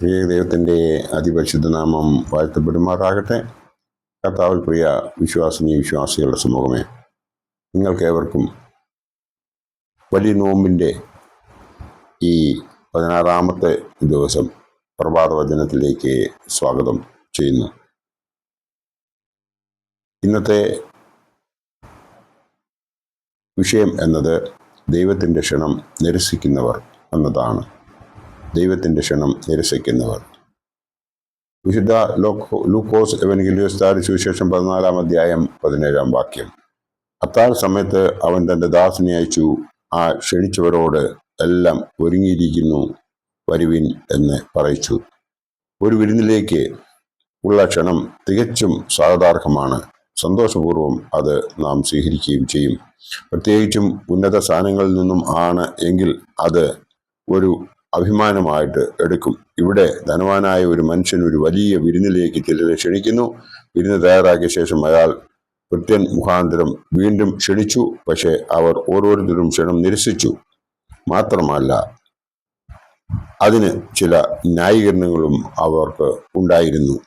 പ്രിയ ദൈവത്തിന്റെ അതിപരിശുദ്ധ നാമം വാഴ്ത്തപ്പെടുമാറാകട്ടെ. കർത്താവിൽ പ്രിയ വിശ്വാസിനി വിശ്വാസികളുടെ സമൂഹമേ നിങ്ങൾക്കേവർക്കും വലിയ നോമ്പിന്റെ ഈ പതിനാറാമത്തെ ദിവസം പ്രഭാത വചനത്തിലേക്ക് സ്വാഗതം ചെയ്യുന്നു. ഇന്നത്തെ വിഷയം എന്നത് ദൈവത്തിന്റെ ക്ഷണം നിരസിക്കുന്നവർ എന്നതാണ്. ദൈവത്തിന്റെ ക്ഷണം നിരസിക്കുന്നവർ. വിശുദ്ധ ലോക്കോ ലൂക്കോസ് എവൻഗിലിയോസ്താരി സുവിശേഷം പതിനാലാം അധ്യായം പതിനേഴാം വാക്യം. അത്താഴ സമയത്ത് അവൻ തന്റെ ദാസിനെ അയച്ചു ആ ക്ഷണിച്ചവരോട് എല്ലാം ഒരുങ്ങിയിരിക്കുന്നു വരുവിൻ എന്ന് പറയിച്ചു. ഒരു വിരുന്നിലേക്ക് ഉള്ള ക്ഷണം തികച്ചും സാധാർഹമാണ് സന്തോഷപൂർവം അത് നാം സ്വീകരിക്കുകയും ചെയ്യും. പ്രത്യേകിച്ചും ഉന്നത സ്ഥാനങ്ങളിൽ നിന്നും ആണ് എങ്കിൽ അത് ഒരു അഭിമാനമായിട്ട് എടുക്കും. ഇവിടെ ധനവാനായ ഒരു മനുഷ്യൻ ഒരു വലിയ വിരുന്നിലേക്ക് ചിലരെ ക്ഷണിക്കുന്നു. വിരുന്ന് തയ്യാറാക്കിയ ശേഷം അയാൾ കൃത്യൻ മുഖാന്തരം വീണ്ടും ക്ഷണിച്ചു. പക്ഷേ അവർ ഓരോരുത്തരും ക്ഷണം നിരസിച്ചു. മാത്രമല്ല അതിന് ചില ന്യായീകരണങ്ങളും അവർക്ക് ഉണ്ടായിരുന്നു.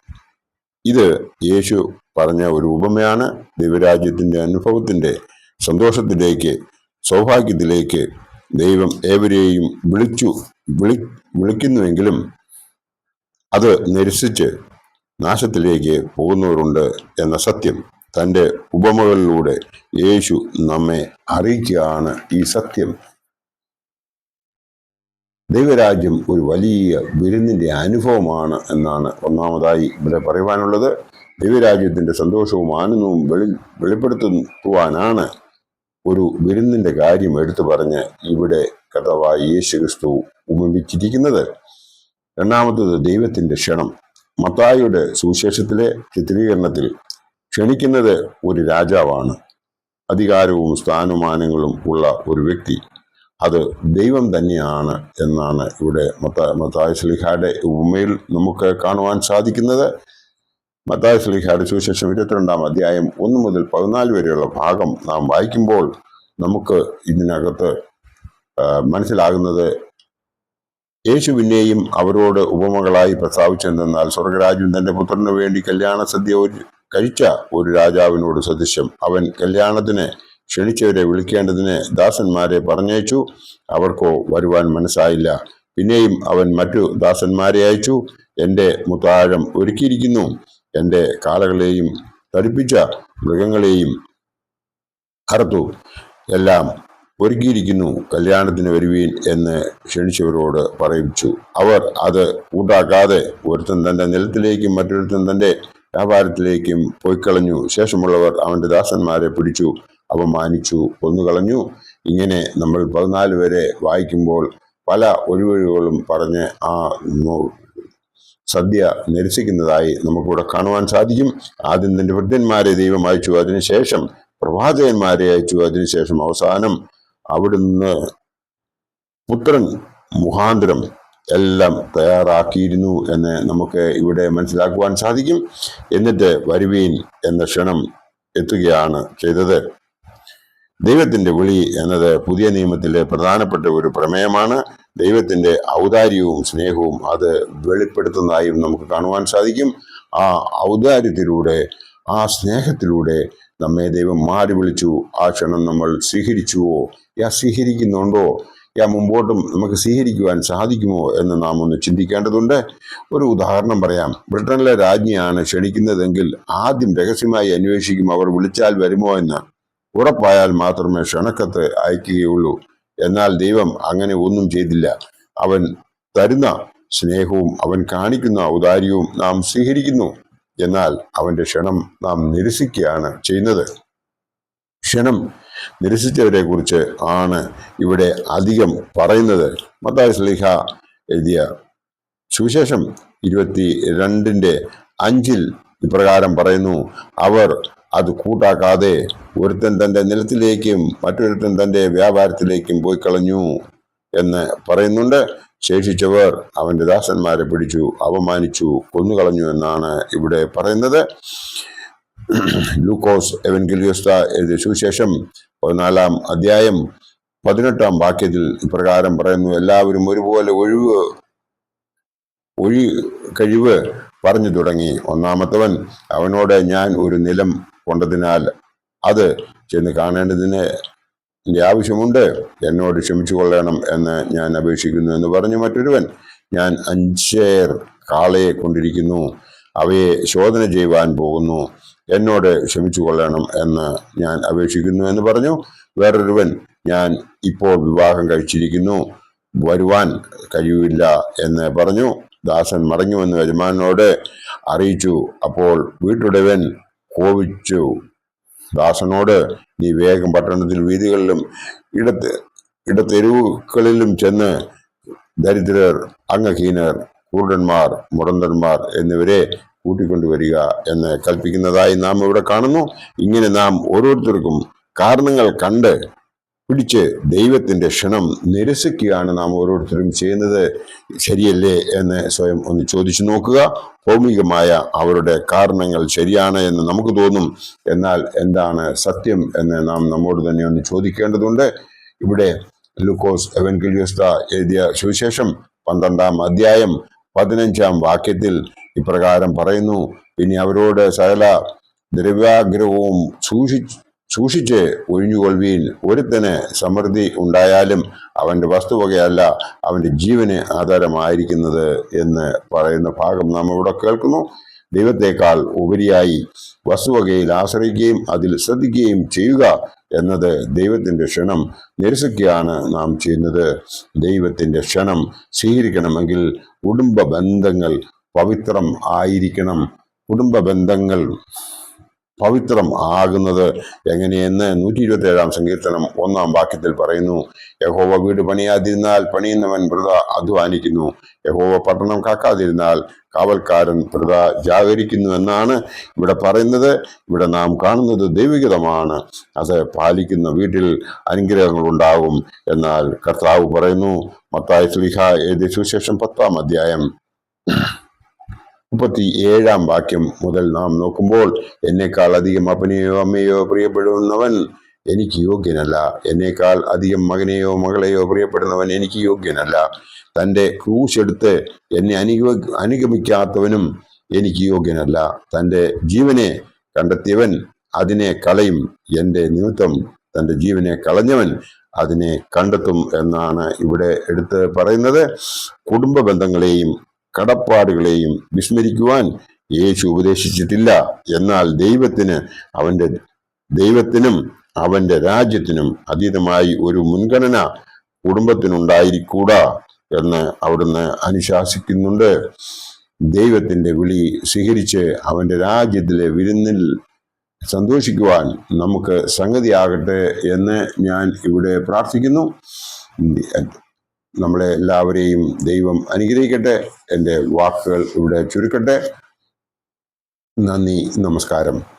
ഇത് യേശു പറഞ്ഞ ഒരു ഉപമയാണ്. ദൈവരാജ്യത്തിന്റെ അനുഭവത്തിന്റെ സന്തോഷത്തിലേക്ക് സൗഭാഗ്യത്തിലേക്ക് ദൈവം ഏവരെയും വിളിച്ചു വിളി വിളിക്കുന്നുവെങ്കിലും അത് നിരസിച്ച് നാശത്തിലേക്ക് പോകുന്നവരുണ്ട് എന്ന സത്യം തന്റെ ഉപമകളിലൂടെ യേശു നമ്മെ അറിയിക്കുകയാണ് ഈ സത്യം. ദൈവരാജ്യം ഒരു വലിയ വിരുന്നിന്റെ അനുഭവമാണ് എന്നാണ് ഒന്നാമതായി ഇവിടെ പറയുവാനുള്ളത്. ദൈവരാജ്യത്തിന്റെ സന്തോഷവും ആനന്ദവും വെളി വെളിപ്പെടുത്തുവാനാണ് ഒരു വിരുന്നിന്റെ കാര്യം എടുത്തു പറഞ്ഞ് ഇവിടെ കഥവായി യേശു ക്രിസ്തു ഉപമിച്ചിരിക്കുന്നത്. രണ്ടാമത്തത് ദൈവത്തിന്റെ ക്ഷണം. മത്തായിയുടെ സുവിശേഷത്തിലെ ചിത്രീകരണത്തിൽ ക്ഷണിക്കുന്നത് ഒരു രാജാവാണ്. അധികാരവും സ്ഥാനമാനങ്ങളും ഉള്ള ഒരു വ്യക്തി. അത് ദൈവം തന്നെയാണ് എന്നാണ് ഇവിടെ മത്ത മത്തായ സ്ലിഹായുടെ ഉപമയിൽ നമുക്ക് കാണുവാൻ സാധിക്കുന്നത്. മത്തായ സ്ലിഹായുടെ സുവിശേഷം ഇരുപത്തിരണ്ടാം അധ്യായം ഒന്ന് മുതൽ പതിനാല് വരെയുള്ള ഭാഗം നാം വായിക്കുമ്പോൾ നമുക്ക് ഇതിനകത്ത് മനസ്സിലാകുന്നത് യേശു പിന്നെയും അവരോട് ഉപമകളായി പ്രസ്താവിച്ചെന്നാൽ സ്വർഗരാജ്യം തന്റെ പുത്രന് വേണ്ടി കല്യാണ സദ്യ ഒരു കഴിച്ച ഒരു രാജാവിനോട് സദൃശ്യം. അവൻ കല്യാണത്തിന് ക്ഷണിച്ചവരെ വിളിക്കേണ്ടതിന് ദാസന്മാരെ പറഞ്ഞയച്ചു. അവർക്കോ വരുവാൻ മനസ്സായില്ല. പിന്നെയും അവൻ മറ്റു ദാസന്മാരെ അയച്ചു. എന്റെ മുത്താഴം ഒരുക്കിയിരിക്കുന്നു. എന്റെ കാളകളെയും തടിപ്പിച്ച മൃഗങ്ങളെയും അറുത്തു എല്ലാം ഒരുക്കിയിരിക്കുന്നു കല്യാണത്തിന് വരുവീൻ എന്ന് ക്ഷണിച്ചവരോട് പറയിച്ചു അവർ അത് കൂട്ടാക്കാതെ ഒരുത്തൻ തന്റെ നിലത്തിലേക്കും മറ്റൊരുത്തൻ തന്റെ വ്യാപാരത്തിലേക്കും പോയിക്കളഞ്ഞു. ശേഷമുള്ളവർ അവന്റെ ദാസന്മാരെ പിടിച്ചു അപമാനിച്ചു കൊന്നുകളഞ്ഞു. ഇങ്ങനെ നമ്മൾ പതിനാല് വരെ വായിക്കുമ്പോൾ പല ഒഴിവഴികളും പറഞ്ഞ് ആ സദ്യ നിരസിക്കുന്നതായി നമുക്കിവിടെ കാണുവാൻ സാധിക്കും. ആദ്യം തന്റെ വൃദ്ധന്മാരെ ദൈവം അയച്ചു. അതിനുശേഷം പ്രവാചകന്മാരെ അയച്ചു. അതിനുശേഷം അവസാനം അവിടുന്ന് പുത്രൻ മുഖാന്തരം എല്ലാം തയ്യാറാക്കിയിരുന്നു എന്ന് നമുക്ക് ഇവിടെ മനസ്സിലാക്കുവാൻ സാധിക്കും. എന്നിട്ട് വരുവീൻ എന്ന ക്ഷണം എത്തുകയാണ് ചെയ്തത്. ദൈവത്തിന്റെ വിളി എന്നത് പുതിയ നിയമത്തിലെ പ്രധാനപ്പെട്ട ഒരു പ്രമേയമാണ്. ദൈവത്തിന്റെ ഔദാര്യവും സ്നേഹവും അത് വെളിപ്പെടുത്തുന്നതായും നമുക്ക് കാണുവാൻ സാധിക്കും. ആ ഔദാര്യത്തിലൂടെ ആ സ്നേഹത്തിലൂടെ നമ്മെ ദൈവം മാറി വിളിച്ചു. ആ ക്ഷണം നമ്മൾ സ്വീകരിച്ചുവോ? യാ സ്വീകരിക്കുന്നുണ്ടോ? യാ മുമ്പോട്ടും നമുക്ക് സ്വീകരിക്കുവാൻ സാധിക്കുമോ എന്ന് നാം ഒന്ന് ചിന്തിക്കേണ്ടതുണ്ട്. ഒരു ഉദാഹരണം പറയാം. ബ്രിട്ടനിലെ രാജ്ഞിയാണ് ക്ഷണിക്കുന്നതെങ്കിൽ ആദ്യം രഹസ്യമായി അന്വേഷിക്കും അവർ വിളിച്ചാൽ വരുമോ എന്ന്. ഉറപ്പായാൽ മാത്രമേ ക്ഷണക്കത്ത് അയക്കുകയുള്ളൂ. എന്നാൽ ദൈവം അങ്ങനെ ഒന്നും ചെയ്തില്ല. അവൻ തരുന്ന സ്നേഹവും അവൻ കാണിക്കുന്ന ഔദാര്യവും നാം സ്വീകരിക്കുന്നു. എന്നാൽ അവന്റെ ക്ഷണം നാം നിരസിക്കുകയാണ് ചെയ്യുന്നത്. ക്ഷണം നിരസിച്ചവരെ കുറിച്ച് ആണ് ഇവിടെ അധികം പറയുന്നത്. മത്തായ സ്ലീഹ എഴുതിയ സുവിശേഷം ഇരുപത്തി രണ്ടിന്റെ അഞ്ചിൽ ഇപ്രകാരം പറയുന്നു അവർ അത് കൂട്ടാക്കാതെ ഒരുത്തൻ തന്റെ നിലത്തിലേക്കും മറ്റൊരുത്തൻ തന്റെ വ്യാപാരത്തിലേക്കും പോയി കളഞ്ഞു എന്ന് പറയുന്നുണ്ട്. ശേഷിച്ചവർ അവന്റെ ദാസന്മാരെ പിടിച്ചു അപമാനിച്ചു കൊന്നുകളഞ്ഞു എന്നാണ് ഇവിടെ പറയുന്നത്. ലൂക്കോസ് എവൻ ഗിലിയോസ്ത എഴുതിയ സുവിശേഷം പതിനാലാം അധ്യായം പതിനെട്ടാം വാക്യത്തിൽ ഇപ്രകാരം പറയുന്നു എല്ലാവരും ഒരുപോലെ ഒഴിവ് ഒഴി കഴിവ് പറഞ്ഞു തുടങ്ങി. ഒന്നാമത്തവൻ അവനോട് ഞാൻ ഒരു നിലം കൊണ്ടതിനാൽ അത് ചെന്ന് കാണേണ്ടതിന് എന്റെ ആവശ്യമുണ്ട്. എന്നോട് ക്ഷമിച്ചു കൊള്ളണം എന്ന് ഞാൻ അപേക്ഷിക്കുന്നു എന്ന് പറഞ്ഞു മറ്റൊരുവൻ ഞാൻ അഞ്ചേർ കാളയെ കൊണ്ടിരിക്കുന്നു. അവയെ ശോധന ചെയ്യുവാൻ പോകുന്നു. എന്നോട് ക്ഷമിച്ചു കൊള്ളണം എന്ന് ഞാൻ അപേക്ഷിക്കുന്നു എന്ന് പറഞ്ഞു. വേറൊരുവൻ ഞാൻ ഇപ്പോൾ വിവാഹം കഴിച്ചിരിക്കുന്നു. വരുവാൻ കഴിയില്ല എന്ന് പറഞ്ഞു. ദാസൻ മടങ്ങുമെന്ന് യജമാനോട് അറിയിച്ചു. അപ്പോൾ വീട്ടുടവൻ കോപിച്ചു. ദാസനോട് നീ വേഗം പട്ടണത്തിൽ വീതികളിലും ഇടത്ത് ഇടത്തെരുവുകളിലും ചെന്ന് ദരിദ്രർ അംഗഹീനർ കുരുടന്മാർ മുടന്തന്മാർ എന്നിവരെ കൂട്ടിക്കൊണ്ടുവരിക എന്ന് കൽപ്പിക്കുന്നതായി നാം ഇവിടെ കാണുന്നു. ഇങ്ങനെ നാം ഓരോരുത്തർക്കും കാരണങ്ങൾ കണ്ട് പിടിച്ച് ദൈവത്തിന്റെ ക്ഷണം നിരസിക്കുകയാണ് നാം ഓരോരുത്തരും ചെയ്യുന്നത്. ശരിയല്ലേ എന്ന് സ്വയം ഒന്ന് ചോദിച്ചു നോക്കുക. ഭൗമികമായ അവരുടെ കാരണങ്ങൾ ശരിയാണ് എന്ന് നമുക്ക് തോന്നും. എന്നാൽ എന്താണ് സത്യം എന്ന് നാം നമ്മോട് തന്നെ ഒന്ന് ചോദിക്കേണ്ടതുണ്ട്. ഇവിടെ ലൂക്കോസ് എവൻഗലിയോസ്ത എഴുതിയ സുവിശേഷം പന്ത്രണ്ടാം അധ്യായം പതിനഞ്ചാം വാക്യത്തിൽ ഇപ്രകാരം പറയുന്നു. ഇനി അവരോട് സകല ദ്രവ്യാഗ്രഹവും സൂക്ഷി സൂക്ഷിച്ച് ഒഴിഞ്ഞുകൊള്ളുവീൻ. ഒരുത്തന് സമൃദ്ധി ഉണ്ടായാലും അവന്റെ വസ്തുവകയല്ല അവന്റെ ജീവന് ആധാരമായിരിക്കുന്നത് എന്ന് പറയുന്ന ഭാഗം നാം ഇവിടെ കേൾക്കുന്നു. ദൈവത്തെക്കാൾ ഉപരിയായി വസ്തുവകയിൽ ആശ്രയിക്കുകയും അതിൽ ശ്രദ്ധിക്കുകയും ചെയ്യുക എന്നത് ദൈവത്തിന്റെ ക്ഷണം. നിരസിക്കുകയാണ് നാം ചെയ്യുന്നത്. ദൈവത്തിന്റെ ക്ഷണം സ്വീകരിക്കണമെങ്കിൽ കുടുംബ ബന്ധങ്ങൾ പവിത്രം ആയിരിക്കണം. കുടുംബ ബന്ധങ്ങൾ പവിത്രം ആകുന്നത് എങ്ങനെയെന്ന് നൂറ്റി ഇരുപത്തി ഏഴാം സങ്കീർത്തനം ഒന്നാം വാക്യത്തിൽ പറയുന്നു. യഹോവ വീട് പണിയാതിരുന്നാൽ പണിയുന്നവൻ വൃത അധ്വാനിക്കുന്നു. യഹോവ പട്ടണം കാക്കാതിരുന്നാൽ കാവൽക്കാരൻ വൃത ജാഗരിക്കുന്നു എന്നാണ് ഇവിടെ പറയുന്നത്. ഇവിടെ നാം കാണുന്നത് ദൈവികതമാണ്. അത് പാലിക്കുന്ന വീട്ടിൽ അനുഗ്രഹങ്ങൾ ഉണ്ടാകും എന്നാൽ കർത്താവ് പറയുന്നു മത്തായ സ്ലിഹ എഴുതിയ സുശേഷം പത്താം അധ്യായം. മുപ്പത്തി ഏഴാം വാക്യം മുതൽ നാം നോക്കുമ്പോൾ എന്നേക്കാൾ അധികം അപ്പനെയോ അമ്മയോ പ്രിയപ്പെടുന്നവൻ എനിക്ക് യോഗ്യനല്ല. എന്നേക്കാൾ അധികം മകനെയോ മകളെയോ പ്രിയപ്പെടുന്നവൻ എനിക്ക് യോഗ്യനല്ല. തന്റെ ക്രൂശ് എടുത്ത് എന്നെ അനുഗ അനുഗമിക്കാത്തവനും എനിക്ക് യോഗ്യനല്ല. തന്റെ ജീവനെ കണ്ടെത്തിയവൻ അതിനെ കളയും. എന്റെ നിമിത്തം തന്റെ ജീവനെ കളഞ്ഞവൻ അതിനെ കണ്ടെത്തും എന്നാണ് ഇവിടെ എടുത്ത് പറയുന്നത്. കുടുംബ ബന്ധങ്ങളെയും കടപ്പാടുകളെയും വിസ്മരിക്കുവാൻ യേശു ഉപദേശിച്ചിട്ടില്ല. എന്നാൽ ദൈവത്തിന് അവന്റെ ദൈവത്തിനും അവന്റെ രാജ്യത്തിനും അതീതമായി ഒരു മുൻഗണന കുടുംബത്തിനുണ്ടായിരിക്കൂടാ എന്ന് അവിടുന്ന് അനുശാസിക്കുന്നുണ്ട്. ദൈവത്തിന്റെ വിളി സ്വീകരിച്ച് അവന്റെ രാജ്യത്തിലെ വിരുന്നിൽ സന്തോഷിക്കുവാൻ നമുക്ക് സംഗതിയാകട്ടെ എന്ന് ഞാൻ ഇവിടെ പ്രാർത്ഥിക്കുന്നു. നമ്മളെ എല്ലാവരെയും ദൈവം അനുഗ്രഹിക്കട്ടെ. എന്റെ വാക്കുകൾ ഇവിടെ ചുരുക്കട്ടെ. നന്ദി നമസ്കാരം.